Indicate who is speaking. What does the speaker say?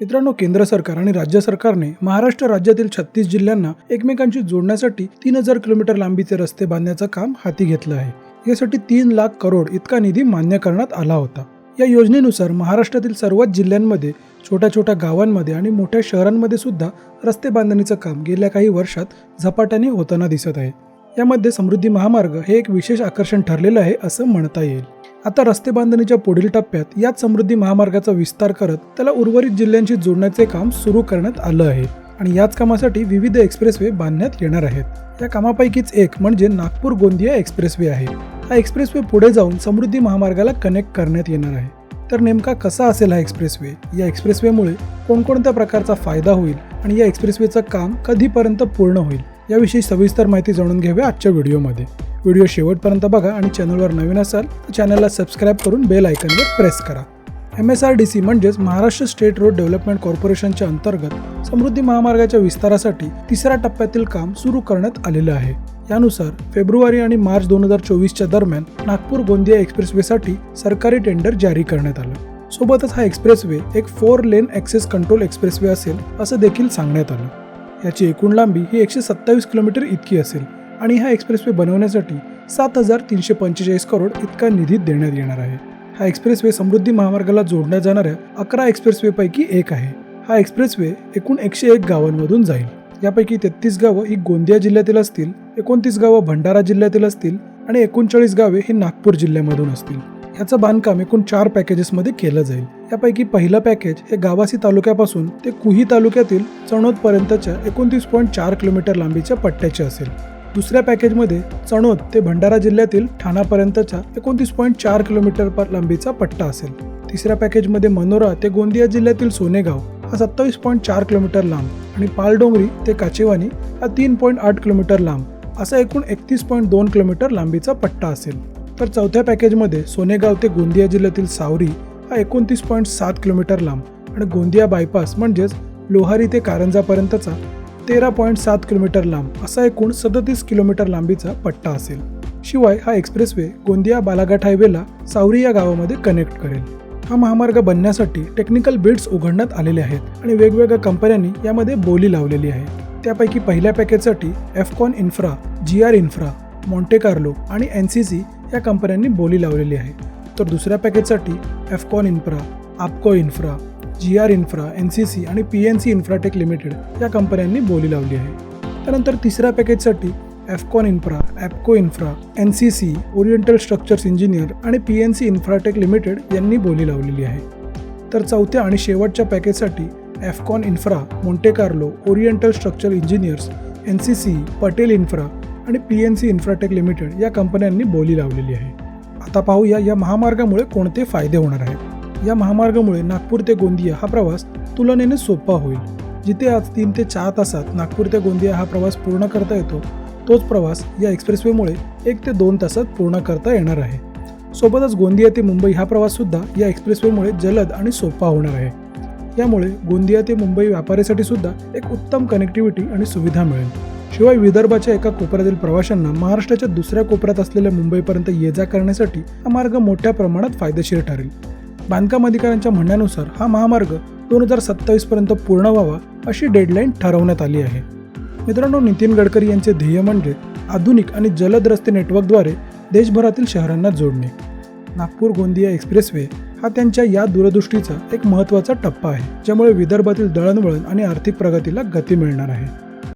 Speaker 1: मित्रांनो केंद्र सरकार आणि राज्य सरकारने महाराष्ट्र राज्यातील छत्तीस जिल्ह्यांना एकमेकांशी जोडण्यासाठी तीन हजार किलोमीटर लांबीचे रस्ते बांधण्याचं काम हाती घेतलं आहे. यासाठी तीन लाख करोड इतका निधी मान्य करण्यात आला होता. या योजनेनुसार महाराष्ट्रातील सर्वच जिल्ह्यांमध्ये छोट्या छोट्या गावांमध्ये आणि मोठ्या शहरांमध्ये सुद्धा रस्ते बांधणीचं काम गेल्या काही वर्षात झपाट्याने होताना दिसत आहे. यामध्ये समृद्धी महामार्ग हे एक विशेष आकर्षण ठरलेलं आहे असं म्हणता येईल. आता रस्ते बांधणीच्या पुढील टप्प्यात याच समृद्धी महामार्गाचा विस्तार करत त्याला उर्वरित जिल्ह्यांशी जोडण्याचे काम सुरू करण्यात आलं आहे. आणि याच कामासाठी विविध एक्सप्रेसवे बांधण्यात येणार आहेत. या कामापैकीच एक म्हणजे नागपूर गोंदिया एक्सप्रेसवे आहे. हा एक्सप्रेसवे पुढे जाऊन समृद्धी महामार्गाला कनेक्ट करण्यात येणार आहे. तर नेमका कसा असेल हा एक्सप्रेसवे? या एक्सप्रेसवेमुळे कोणकोणत्या प्रकारचा फायदा होईल आणि या एक्सप्रेसवेचं काम कधीपर्यंत पूर्ण होईल? याविषयी सविस्तर माहिती जाणून घ्यावी आजच्या व्हिडिओमध्ये. व्हिडिओ शेवटपर्यंत बघा आणि चॅनलवर नवीन असाल तर चॅनलला सबस्क्राईब करून बेल आयकनवर प्रेस करा. M S R D C म्हणजेच महाराष्ट्र स्टेट रोड डेव्हलपमेंट कॉर्पोरेशनच्या अंतर्गत समृद्धी महामार्गाच्या विस्तारासाठी तिसऱ्या टप्प्यातील काम सुरू करण्यात आलेलं आहे. यानुसार फेब्रुवारी आणि मार्च दोन हजार चोवीसच्या दरम्यान नागपूर गोंदिया एक्सप्रेसवेसाठी सरकारी टेंडर जारी करण्यात आलं. सोबतच हा एक्सप्रेसवे एक four lane access control expressway असेल असं देखील सांगण्यात आलं. याची एकूण लांबी ही एकशे सत्तावीस किलोमीटर इतकी असेल. आणि हा एक्सप्रेसवे बनवण्यासाठी सात हजार तीनशे पंचेचाळीस करोड इतका निधी देण्यात येणार आहे. हा एक्सप्रेसवे समृद्धी महामार्गाला जोडल्या जाणाऱ्या अकरा एक्सप्रेसवेपैकी एक आहे. हा एक्सप्रेसवे एकूण एकशे एक गावांमधून जाईल. यापैकी तेहतीस गावं ही गोंदिया जिल्ह्यातील असतील एकोणतीस गावं भंडारा जिल्ह्यातील असतील आणि एकोणचाळीस गावे ही नागपूर जिल्ह्यामधून असतील. याचं बांधकाम एकूण चार पॅकेजेसमध्ये केलं जाईल. यापैकी पहिलं पॅकेज हे गावासी तालुक्यापासून ते कुही तालुक्यातील चणोदपर्यंतच्या एकोणतीस पॉईंट चार किलोमीटर लांबीच्या पट्ट्याचे असेल. दुसऱ्या पॅकेजमध्ये चणोद ते भंडारा जिल्ह्यातील ठाणापर्यंतचा एकोणतीस पॉईंट चार किलोमीटर पर लांबीचा पट्टा असेल. तिसऱ्या पॅकेजमध्ये मनोरा ते गोंदिया जिल्ह्यातील सोनेगाव हा सत्तावीस पॉईंट चार किलोमीटर लांब आणि पालडोंगरी ते काचेवानी हा तीन पॉईंट आठ किलोमीटर लांब असा एकूण एकतीस पॉईंट दोन किलोमीटर लांबीचा पट्टा असेल. तर चौथ्या पॅकेजमध्ये सोनेगाव ते गोंदिया जिल्ह्यातील सावरी हा एकोणतीस पॉईंट सात किलोमीटर लांब आणि गोंदिया बायपास म्हणजेच लोहारी ते कारंजापर्यंतचा तेरा पॉईंट सात किलोमीटर लांब असा एकूण सदतीस किलोमीटर लांबीचा पट्टा असेल. शिवाय हा एक्सप्रेसवे गोंदिया बालाघाट हायवेला सावरी या गावामध्ये कनेक्ट करेल. हा महामार्ग बनण्यासाठी टेक्निकल बिड्स उघडण्यात आलेले आहेत आणि वेगवेगळ्या कंपन्यांनी यामध्ये बोली लावलेली आहे. त्यापैकी पहिल्या पॅकेजसाठी Afcons Infra G R Infra Monte Carlo आणि एन सी सी या कंपन्यांनी बोली लावलेली आहे. तर दुसऱ्या पॅकेजसाठी Afcons Infra Apco Infra G R Infra N C C आणि P N C Infratech Limited या कंपन्यांनी बोली लावली आहे. त्यानंतर तिसऱ्या पॅकेजसाठी Afcons Infra Apco Infra N C C Oriental Structures Engineer आणि P N C Infratech Limited यांनी बोली लावलेली आहे. तर चौथ्या आणि शेवटच्या पॅकेजसाठी Afcons Infra Montecarlo Oriental Structure Engineers N C C Patel Infra आणि P N C Infratech Limited या कंपन्यांनी बोली लावलेली आहे. आता पाहूया या महामार्गामुळे कोणते फायदे होणार आहेत. या महामार्गामुळे नागपूर ते गोंदिया हा प्रवास तुलनेने सोपा होईल. जिथे आज तीन ते चार तासात नागपूर ते गोंदिया हा प्रवास पूर्ण करता येतो तोच प्रवास या एक्सप्रेसवेमुळे एक ते दोन तासात पूर्ण करता येणार आहे. सोबतच गोंदिया ते मुंबई हा प्रवाससुद्धा या एक्सप्रेसवेमुळे जलद आणि सोपा होणार आहे. यामुळे गोंदिया ते मुंबई व्यापाऱ्यासाठी सुद्धा एक उत्तम कनेक्टिव्हिटी आणि सुविधा मिळेल. शिवाय विदर्भाच्या एका कोपऱ्यातील प्रवाशांना महाराष्ट्राच्या दुसऱ्या कोपऱ्यात असलेल्या मुंबईपर्यंत ये जा करण्यासाठी हा मार्ग मोठ्या प्रमाणात फायदेशीर ठरेल. बांधकाम अधिकाऱ्यांच्या म्हणण्यानुसार हा महामार्ग दोन हजार सत्तावीसपर्यंत पूर्ण व्हावा अशी डेडलाईन ठरवण्यात आली आहे. मित्रांनो नितीन गडकरी यांचे ध्येय म्हणजे आधुनिक आणि जलद रस्ते नेटवर्कद्वारे देशभरातील शहरांना जोडणे. नागपूर गोंदिया एक्सप्रेसवे हा त्यांच्या या दूरदृष्टीचा एक महत्त्वाचा टप्पा आहे ज्यामुळे विदर्भातील दळणवळण आणि आर्थिक प्रगतीला गती मिळणार आहे.